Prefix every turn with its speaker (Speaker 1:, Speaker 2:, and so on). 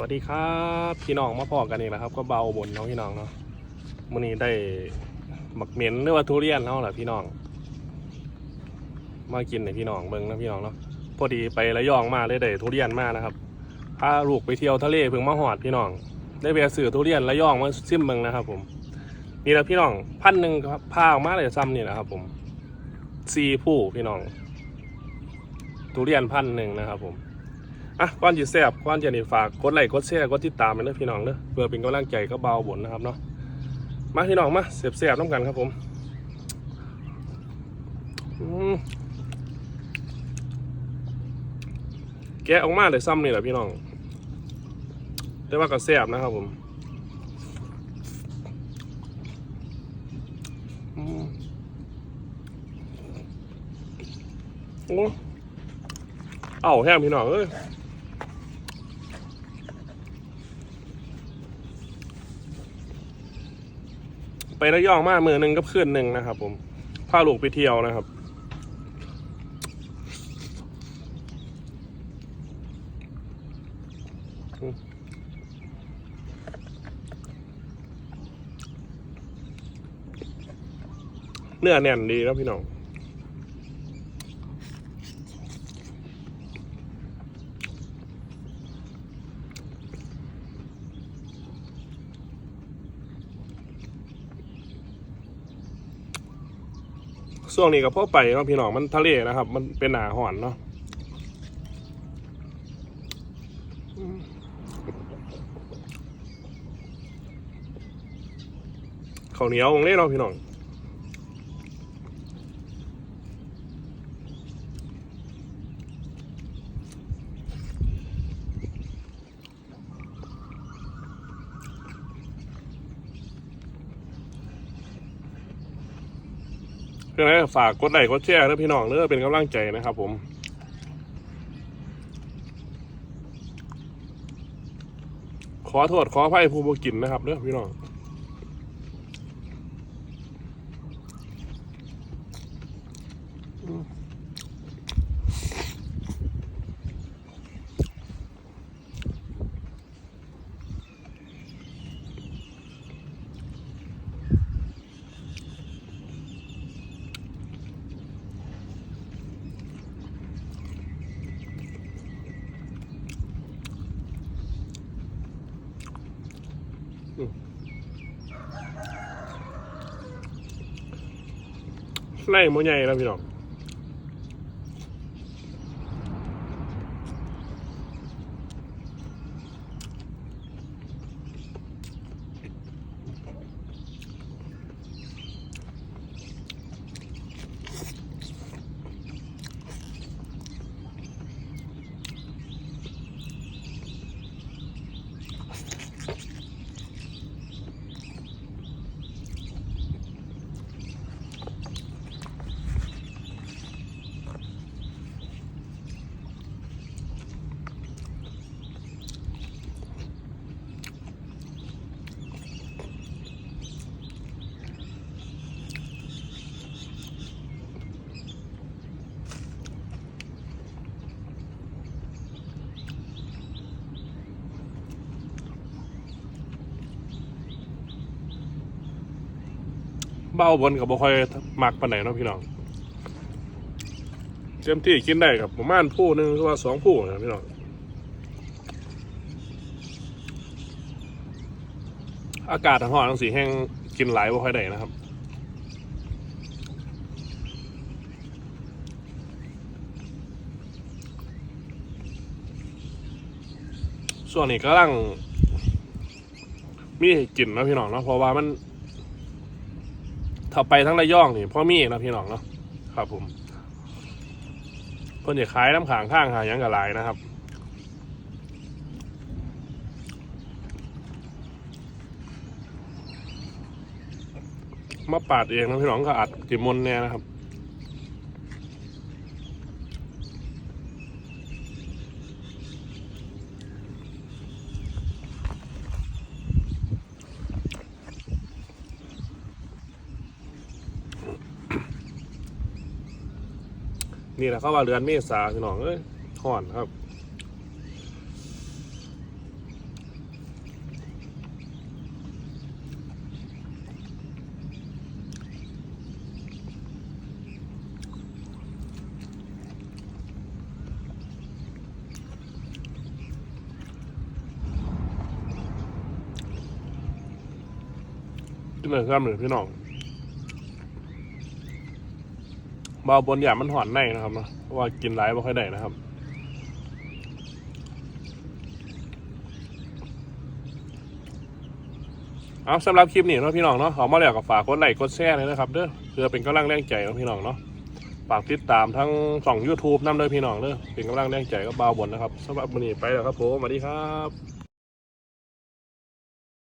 Speaker 1: วัสดีครับพี่น้องมาพอกันอีกแล้วครับ ก็เบาบนเนาะพี่น้องเนาะมื้อนี้ได้หมักเหม็นหรือว่าทุเรียนเนาะแหละพี่น้อง มากินในพี่น้องเบิ่งนะพี่น้องเนาะพอดีไประยองมาเลยได้ทุเรียนมานะครับพาลูกไปเที่ยวทะเลเพิ่งมาหอดพี่น้อง ได้ไปซื้อทุเรียนระยองมาซิมเบิ่งนะครับ ผมนี่แหละพี่น้องพันหนึ่งพาออกมาเลยซ้ำนี่แหละครับ ผมสี่ผู้พี่น้องทุเรียนพันหนึ่งนะครับ ผม อะก่อนจะแซบก่อนจะนี่ฝากกดไลค์กดแชร์กดติดตามไปเด้อพี่น้องเด้อเพื่อเป็นกำลังใจก็เบาบนนะครับเนาะมาพี่น้องมาเสียบแซ่บๆน้ำกันครับผมแกะออกมาเลยซ้ำนี่แหละพี่น้องแต่ว่าก็แซ่บนะครับผมโอ้เอ้าแห้งพี่น้องเอ้ย ไประยองมามือหนึ่งกับคืนหนึ่งนะครับ ผมพาลูกไปเที่ยวนะครับ เนื้อแน่นดีครับพี่น้อง ช่วงนี้กับพ่อไปเนาะพี่น้องมันทะเลนะครับ มันเป็นหนาหอนเนาะข้าวเหนียวของเล่เนาะพี่น้อง เพื่อนฝากกดไลค์กดแชร์นะพี่น้องเด้อเป็นกำลังใจนะครับ ผมขอโทษขออภัยผู้บกินนะครับเด้อพี่น้อง ไล่หมูใหญ่แล้วพี่น้อง เบ้าบนกับบ่ค่อยมักปานไหนเนาะพี่น้องเต็มที่กินได้กับประมาณผู้หนึ่งหรือว่าสองผู้นะพี่น้องอากาศทางห้องทั้งสีแห้งกินหลายบ่ค่อยได้นะครับส่วนนี้ก็กำลังมีให้กินนะพี่น้องเนาะเพราะว่ามัน ถ้าไปทั้งระยองนี่พ่อมีนะพี่น้องเนาะครับผมเพิ่นจะขายน้ำขางข้างหายังกับลายนะครับมาปาดเองนะพี่น้องก็อัดจิมนเนี่ยนะครับ นี่แหละเขาว่าเดือนเมษาพี่น้องเอ้ยห่อนครับนี่ไหนกันเลยพี่น้อง บาบนหยามันหอนในนะครับเนาะว่ากินหลายบ่ค่อยได้นะครับเอาสำหรับคลิปนี้เนาะพี่น้องเนาะขอมาแล้วกับฝากกดไลค์กดแชร์เลยนะครับเด้อเพื่อเป็นกำลังแรงใจของพี่น้องเนาะฝากติดตามทั้งสอง YouTube นำเลยพี่น้องเด้อเป็นกำลังแรงใจก็เบาบนนะครับสำหรับวันนี้ไปแล้วครับผมสวัสดีครับ